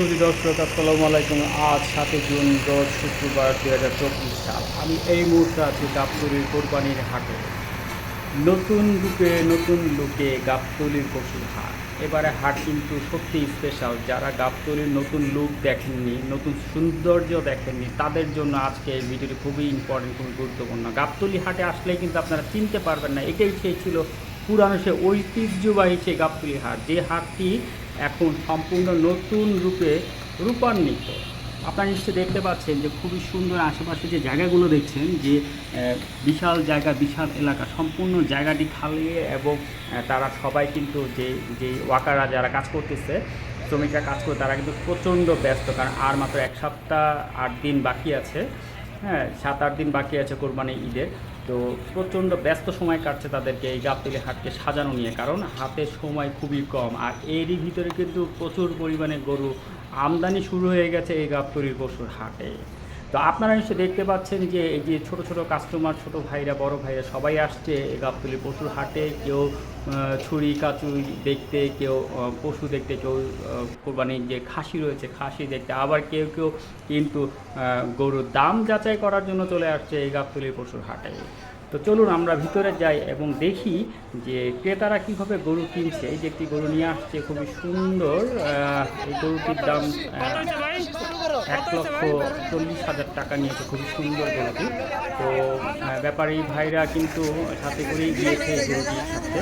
সুধী দর্শক, আসসালামু আলাইকুম। আজ সাতই জুন, রোজ শুক্রবার দু হাজার চব্বিশ সাল। আমি এই মুহূর্তে আছি গাবতলির কোরবানির হাটে। নতুন রূপে নতুন লুকে গাবতলির পশুর হাট। এবারে হাট কিন্তু সত্যি স্পেশাল যারা গাবতলির নতুন লুক দেখেননি, নতুন সৌন্দর্য দেখেননি, তাদের জন্য আজকে এই ভিডিওটি খুবই ইম্পর্টেন্ট খুবই গুরুত্বপূর্ণ। গাবতলি হাটে আসলে কিন্তু আপনারা চিনতে পারবেন না, এটাই সেই ছিল পুরানো, সে ঐতিহ্যবাহী সে গাবতলি হাট। যে হাটটি এখন সম্পূর্ণ নতুন রূপে রূপান্বিত। আপনারা নিশ্চয়ই দেখতে পাচ্ছেন যে খুবই সুন্দর আশেপাশে যে জায়গাগুলো দেখছেন, যে বিশাল জায়গা, বিশাল এলাকা, সম্পূর্ণ জায়গাটি খালি এবং তারা সবাই কিন্তু যে যে ওয়াকাররা যারা কাজ করতেছে, শ্রমিকরা কাজ করে, তারা কিন্তু প্রচণ্ড ব্যস্ত। কারণ আর মাত্র এক সপ্তাহ আট দিন বাকি আছে। হ্যাঁ সাত আট দিন বাকি আছে কোরবানি ঈদের। তো প্রচণ্ড ব্যস্ত সময় কাটছে তাদেরকে এই গাবতলি হাটকে সাজানো নিয়ে। কারণ হাতে সময় খুবই কম। আর এরই ভিতরে কিন্তু প্রচুর পরিমাণে গরু আমদানি শুরু হয়ে গেছে এই গাবতলির পশুর হাটে। তো আপনারা নিশ্চয়ই দেখতে পাচ্ছেন যে এই যে ছোটো ছোটো কাস্টমার ছোট ভাইরা, বড় ভাইরা সবাই আসছে এই গাবতলি পশুর হাটে। কেউ ছুরি কাচুই দেখতে, কেউ পশু দেখতে, কেউ কোরবানির যে খাসি রয়েছে, খাসি দেখতে। আবার কেউ কেউ কিন্তু গরুর দাম যাচাই করার জন্য চলে আসছে এই গাবতলির পশুর হাটে। তো চলুন আমরা ভিতরে যাই এবং দেখি যে ক্রেতারা কীভাবে গরু কিনছে। এই যে একটি গরু নিয়ে আসছে, খুবই সুন্দর। এই গরুটির দাম এক লক্ষ চল্লিশ হাজার টাকা নিয়েছে। খুবই সুন্দর গরুটি। তো ব্যাপারী ভাইরা কিন্তু সাথে করেই গিয়েছে এই গরুটির সাথে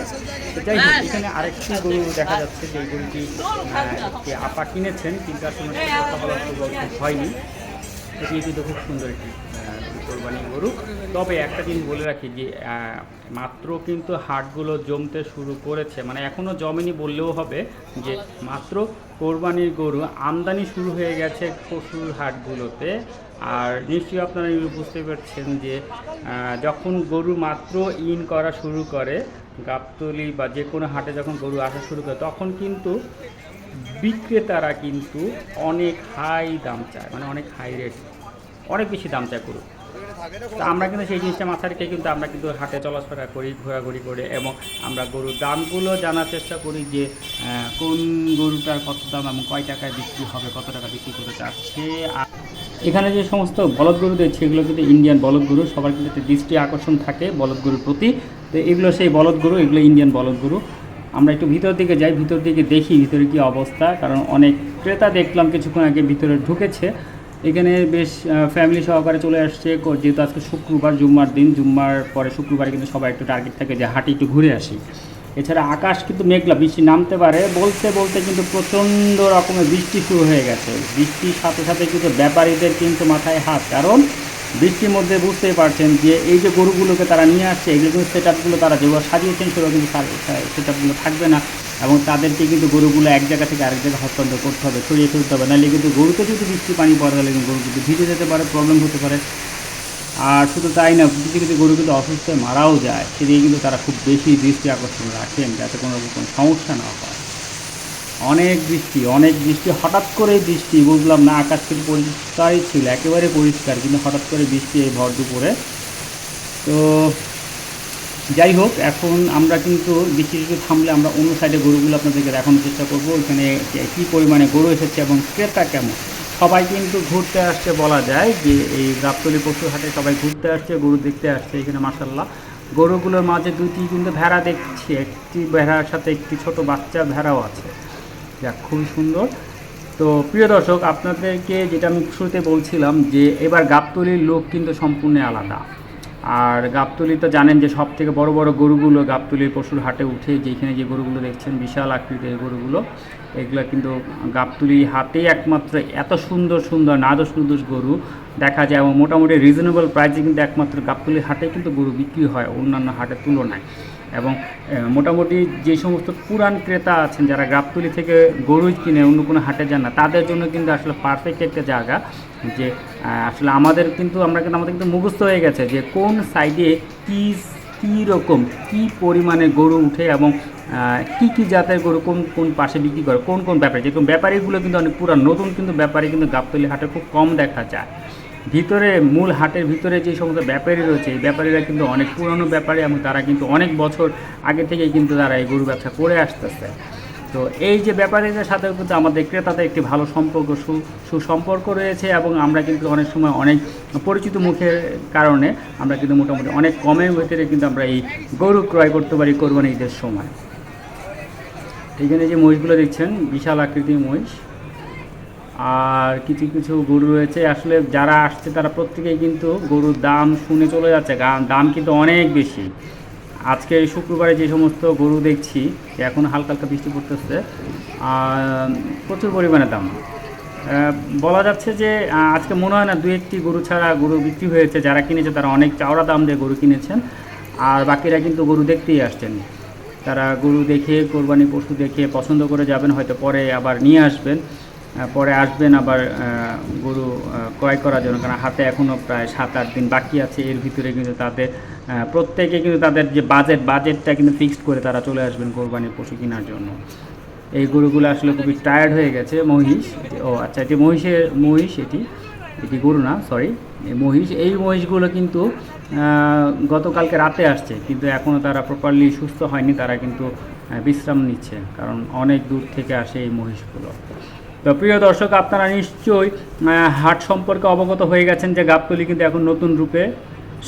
তো যাই হোক, এখানে আরেকটি গরু দেখা যাচ্ছে যে এই গরুটি আপা কিনেছেন, কিন্তু আসলে কথা বলার হয়নি। এটি কিন্তু খুব সুন্দর একটি আহ, কোরবানির গরু। তবে একটা জিনিস বলে রাখি যে মাত্র কিন্তু হাটগুলো জমতে শুরু করেছে। মানে এখনও জমেনি বললেও হবে যে মাত্র কোরবানির গরু আমদানি শুরু হয়ে গেছে পশুর হাটগুলোতে। আর নিশ্চয়ই আপনারা বুঝতে পারছেন যে যখন গরু মাত্র ইন করা শুরু করে গাবতলি বা যে কোনো হাটে যখন গরু আসা শুরু করে তখন কিন্তু বিক্রেতারা কিন্তু অনেক হাই দাম চায় মানে অনেক হাই রেট অনেক বেশি দাম চায় গরু। তো আমরা কিন্তু সেই জিনিসটা মাথায় রেখে কিন্তু আমরা কিন্তু হাটে চলাফেরা করি, ঘোরাঘুরি করে এবং আমরা গরুর দামগুলো জানার চেষ্টা করি যে কোন গরুটার কত দাম এবং কয় টাকায় বিক্রি হবে, কত টাকা বিক্রি করতে চাচ্ছে। এখানে যে সমস্ত বলদ গরু দেখছি, এগুলো কিন্তু ইন্ডিয়ান বলদ গরু, সবার কিন্তু একটা দৃষ্টি আকর্ষণ থাকে বলদ গরুর প্রতি। তো এগুলো সেই বলদ গরু, এগুলো ইন্ডিয়ান বলদ গরু। আমরা একটু ভিতর দিকে যাই, ভিতর দিকে দেখি ভিতরে কি অবস্থা, কারণ অনেক ক্রেতা দেখলাম কিছুক্ষণ আগে ভিতরে ঢুকেছে। এখানে বেশ ফ্যামিলি সহকারে চলে আসছে যেহেতু আজকে শুক্রবার, জুম্মার দিন, জুম্মার পরে শুক্রবারে কিন্তু সবাই একটু টার্গেট থাকে যে হাটে একটু ঘুরে আসি। এছাড়া আকাশ কিন্তু মেঘলা, বৃষ্টি নামতে পারে, বলতে বলতে কিন্তু প্রচণ্ড রকমের বৃষ্টি শুরু হয়ে গেছে। বৃষ্টির সাথে সাথে কিন্তু ব্যাপারীদের কিন্তু মাথায় হাত, কারণ বৃষ্টির মধ্যে বুঝতেই পারছেন যে এই যে গরুগুলোকে তারা নিয়ে আসছে, এগুলো কিন্তু সেট আপগুলো তারা যেগুলো সাজিয়েছেন সেগুলো কিন্তু সেট আপগুলো থাকবে না এবং তাদেরকে কিন্তু গরুগুলো এক জায়গা থেকে আরেক জায়গায় হস্তান্তর করতে হবে, ছড়িয়ে ফেলতে হবে। নাহলে কিন্তু গরুতে যদি বৃষ্টি পানি পড়ে, তাহলে কিন্তু গরু কিন্তু ভিজে যেতে পারে প্রবলেম হতে পারে। আর শুধু তাই না কিছু কিছু গরু কিন্তু অসুস্থ মারাও যায়, সেদিকে কিন্তু তারা খুব বেশি দৃষ্টি আকর্ষণ রাখেন যাতে কোনো রকম কোনো সমস্যা না হয়। অনেক বৃষ্টি অনেক বৃষ্টি, হঠাৎ করে বৃষ্টি, বুঝলাম না, আকাশ কিন্তু পরিষ্কারই ছিল, একেবারে পরিষ্কার, কিন্তু হঠাৎ করে বৃষ্টি এই ভর দুপুরে। তো যাই হোক, এখন আমরা কিন্তু বৃষ্টি একটু থামলে আমরা অন্য সাইডে গরুগুলো আপনাদেরকে দেখানোর চেষ্টা করব, ওইখানে কী পরিমাণে গরু এসেছে এবং ক্রেতা কেমন। সবাই কিন্তু ঘুরতে আসছে বলা যায় যে এই গাবতলি পশু হাটে সবাই ঘুরতে আসছে, গরু দেখতে আসছে এখানে মাসাল্লাহ গরুগুলোর মাঝে দুটি কিন্তু ভেড়া দেখছি, একটি ভেড়ার সাথে একটি ছোট বাচ্চা, ভেড়াও আছে। যাক, খুবই সুন্দর। তো প্রিয় দর্শক, আপনাদেরকে যেটা আমি শুরুতে বলছিলাম যে এবার গাবতলির লোক কিন্তু সম্পূর্ণ আলাদা। আর গাবতলি তো জানেন যে সব থেকে বড় বড় গরুগুলো গাবতলির পশুর হাটে উঠে যেখানে যে গরুগুলো দেখছেন, বিশাল আকৃতির গরুগুলো, এগুলো কিন্তু গাবতলি হাটে একমাত্র এত সুন্দর সুন্দর নাদোষ নুদোষ গরু দেখা যায় এবং মোটামুটি রিজনেবল প্রাইসে কিন্তু একমাত্র গাবতলির হাটে কিন্তু গরু বিক্রি হয় অন্যান্য হাটের তুলনায়। এবং মোটামুটি যে সমস্ত পুরান ক্রেতা আছেন, যারা গাবতলি থেকে গরু কিনে অন্য কোনো হাটে যান না, তাদের জন্য কিন্তু আসলে পারফেক্ট একটা জায়গা যে আসলে আমাদের কিন্তু, আমরা কিন্তু, আমাদের কিন্তু মুখস্থ হয়ে গেছে যে কোন সাইডে কী কী রকম, কী পরিমাণে গরু উঠে এবং কী কী জাতের গরু কোন কোন পাশে বিক্রি করে, কোন কোন ব্যাপারে। যেরকম ব্যাপারীগুলো কিন্তু অনেক পুরান নতুন কিন্তু ব্যাপারী কিন্তু গাবতলি হাটে খুব কম দেখা যায়। ভিতরে মূল হাটের ভিতরে যে সমস্ত ব্যাপারী রয়েছে, এই ব্যাপারীরা কিন্তু অনেক পুরনো ব্যাপারী এবং তারা কিন্তু অনেক বছর আগে থেকেই কিন্তু তারা এই গরু ব্যবসা করে আসতেছে। তো এই যে ব্যাপারীদের সাথে কিন্তু আমাদের ক্রেতাদের একটি ভালো সম্পর্ক, সু, সুসম্পর্ক রয়েছে এবং আমরা কিন্তু অনেক সময় অনেক পরিচিত মুখের কারণে আমরা কিন্তু মোটামুটি অনেক কমের ভিতরে কিন্তু আমরা এই গরু ক্রয় করতে পারি কোরবানি ঈদের সময়। এখানে যে মহিষগুলো দেখছেন, বিশাল আকৃতির মহিষ। আর কিছু কিছু গরু রয়েছে। আসলে যারা আসছে, তারা প্রত্যেকেই কিন্তু গরুর দাম শুনে চলে যাচ্ছে দাম কিন্তু অনেক বেশি। আজকে শুক্রবারে যে সমস্ত গরু দেখছি, এখন হালকা হালকা বৃষ্টি পড়তেছে আর প্রচুর পরিমাণে দাম। বলা যাচ্ছে যে আজকে মনে হয় না দু একটি গরু ছাড়া গরু বিক্রি হয়েছে, যারা কিনেছে তারা অনেক চাওড়া দাম দিয়ে গরু কিনেছেন, আর বাকিরা কিন্তু গরু দেখতেই আসছেন। তারা গরু দেখে কোরবানি পশু দেখে পছন্দ করে যাবেন, হয়তো পরে আবার নিয়ে আসবেন। পরে আসবেন আবার গরু ক্রয় করার জন্য, কারণ হাতে এখনও প্রায় সাত আট দিন বাকি আছে। এর ভিতরে কিন্তু তাদের প্রত্যেকে কিন্তু তাদের যে বাজেট বাজেটটা কিন্তু ফিক্সড করে তারা চলে আসবেন কোরবানির পশু কেনার জন্য। এই গরুগুলো আসলে খুবই টায়ার্ড হয়ে গেছে, মহিষ। ও আচ্ছা এটি মহিষের, মহিষ এটি এটি গরু না সরি এই মহিষ। এই মহিষগুলো কিন্তু গতকালকে রাতে আসছে, কিন্তু এখনও তারা প্রপারলি সুস্থ হয়নি, তারা কিন্তু বিশ্রাম নিচ্ছে, কারণ অনেক দূর থেকে আসে এই মহিষগুলো। তো প্রিয় দর্শক, আপনারা নিশ্চয়ই হাট সম্পর্কে অবগত হয়ে গেছেন যে গাবতলি কিন্তু এখন নতুন রূপে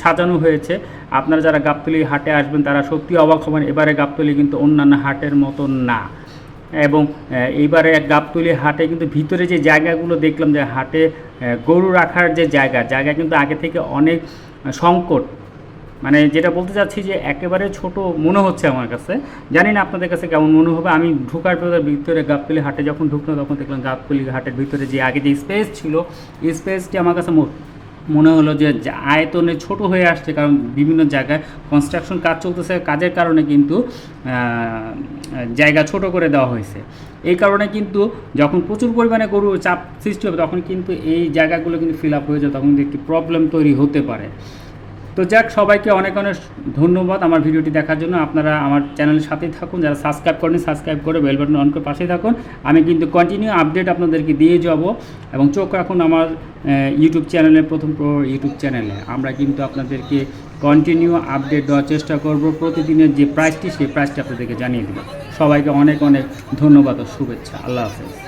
সাজানো হয়েছে। আপনারা যারা গাবতলি হাটে আসবেন, তারা সত্যি অবাক হবেন, এবারে গাবতলি কিন্তু অন্যান্য হাটের মতন না। এবং এইবারে গাবতলি হাটে কিন্তু ভিতরে যে জায়গাগুলো দেখলাম, যে হাটে গরু রাখার যে জায়গা জায়গা কিন্তু আগে থেকে অনেক সংকট। মানে যেটা বলতে চাচ্ছি যে একেবারে ছোট মনে হচ্ছে আমার কাছে। জানি না আপনাদের কাছে কেমন মনে হবে। আমি ঢুকার পরে ভিতরে গাবতলি হাটে যখন ঢুকলাম, তখন দেখলাম গাবতলি হাটের ভিতরে যে আগে যে স্পেস ছিল স্পেসটি আমার কাছে মনে হলো যে আয়তনে ছোট হয়ে আসছে কারণ বিভিন্ন জায়গায় কনস্ট্রাকশন কাজ চলতেছে। কাজের কারণে কিন্তু জায়গা ছোট করে দেওয়া হয়েছে। এই কারণে কিন্তু যখন প্রচুর পরিমাণে গরু চাপ সৃষ্টি হবে, তখন কিন্তু এই জায়গাগুলো কিন্তু ফিল আপ হয়ে যায় তখন একটি প্রবলেম তৈরি হতে পারে। তো যাক, সবাইকে অনেক অনেক ধন্যবাদ আমার ভিডিওটি দেখার জন্য। আপনারা আমার চ্যানেলের সাথেই থাকুন, যারা সাবস্ক্রাইব করেন সাবস্ক্রাইব করে বেল বাটন অন করে পাশেই থাকুন। আমি কিন্তু কন্টিনিউ আপডেট আপনাদেরকে দিয়ে যাব এবং চোখ রাখুন আমার ইউটিউব চ্যানেলের প্রথম ইউটিউব চ্যানেলে। আমরা কিন্তু আপনাদেরকে কন্টিনিউ আপডেট দেওয়ার চেষ্টা করব প্রতিদিনের যে প্রাইসটি সেই প্রাইসটি আপনাদেরকে জানিয়ে দেবো। সবাইকে অনেক অনেক ধন্যবাদ ও শুভেচ্ছা। আল্লাহ হাফেজ।